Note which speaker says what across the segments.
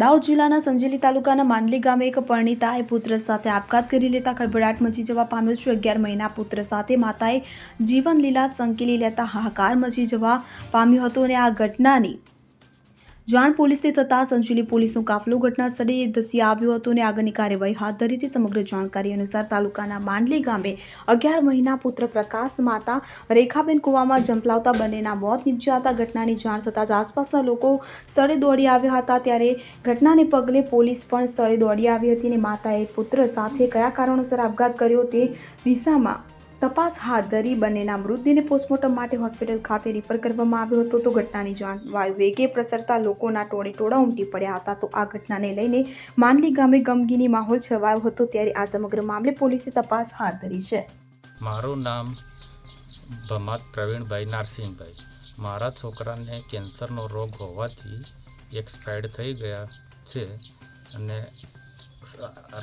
Speaker 1: દાહોદ જિલ્લાના સંજેલી તાલુકાના માંડલી ગામે એક પરણિતાએ પુત્ર સાથે આપઘાત કરી લેતા ખળભળાટ મચી જવા પામ્યો છે. અગિયાર મહિના પુત્ર સાથે માતાએ જીવન લીલા સંકેલી લેતા હાહાકાર મચી જવા પામ્યો હતો અને આ ઘટનાની જાણ પોલીસને થતાં સંજેલી પોલીસનો કાફલો ઘટના સ્થળે ધસી આવ્યો હતો અને આગળની કાર્યવાહી હાથ ધરી હતી. સમગ્ર જાણકારી અનુસાર તાલુકાના માંડલી ગામે અગિયાર મહિના પુત્ર પ્રકાશ માતા, રેખાબેન કુવામાં જંપલાવતા બંનેના મોત નીપજ્યા હતા ઘટનાની જાણ થતાં જ આસપાસના લોકો સ્થળે દોડી આવ્યા હતા. ત્યારે ઘટનાને પગલે પોલીસ પણ સ્થળે દોડી આવી હતી અને માતાએ પુત્ર સાથે કયા કારણોસર આપઘાત કર્યો તે દિશામાં તપાસ હાથ ધરી બંનેના મૃતદેહને પોસ્ટમોર્ટમ માટે હોસ્પિટલ ખાતે રિફર કરવામાં આવ્યો હતો. તો ઘટનાની જાણ વેગે પ્રસરતા લોકોના ટોળે ટોળા ઉમટી પડ્યા હતા. તો આ ઘટનાને લઈને માંડલી ગામે ગમગીની માહોલ છવાયો હતો. ત્યારે આ સમગ્ર મામલે પોલીસે તપાસ હાથ ધરી છે.
Speaker 2: મારું નામ ભમાત પ્રવીણભાઈ નારસિંહભાઈ મારા છોકરાને કેન્સરનો રોગ હોવાથી એક્સપાયર્ડ થઈ ગયા છે. અને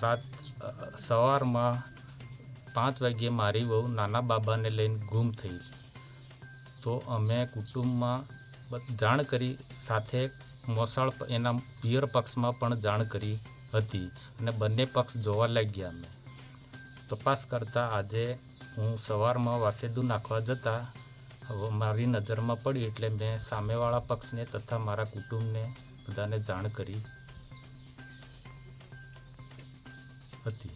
Speaker 2: રાત સવારમાં પાંચ વાગ્યે મારી વહુ નાના બાબાને લઈને ગુમ થઈ તો અમે કુટુંબમાં જાણ કરી, સાથે મોસાળ એના પિયર પક્ષમાં પણ જાણ કરી હતી અને બંને પક્ષ જોવા લાગ્યા અમે. તપાસ કરતાં આજે હું સવારમાં વાસેદુ નાખવા જતાં મારી નજરમાં પડી એટલે મેં સામેવાળા પક્ષને તથા મારા કુટુંબને બધાને જાણ કરી હતી.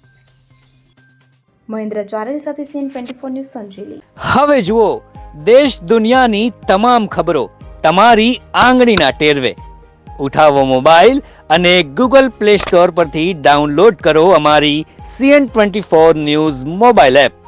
Speaker 1: મહેન્દ્ર ચારેલ સાથે C N twenty four news Sanjeli.
Speaker 3: હવે જુઓ, દેશ દુનિયાની તમામ ખબરો તમારી આંગળીના ટેરવે. ઉઠાવો મોબાઈલ અને ગૂગલ પ્લે સ્ટોર પરથી ડાઉનલોડ કરો અમારી C N twenty four news mobile app.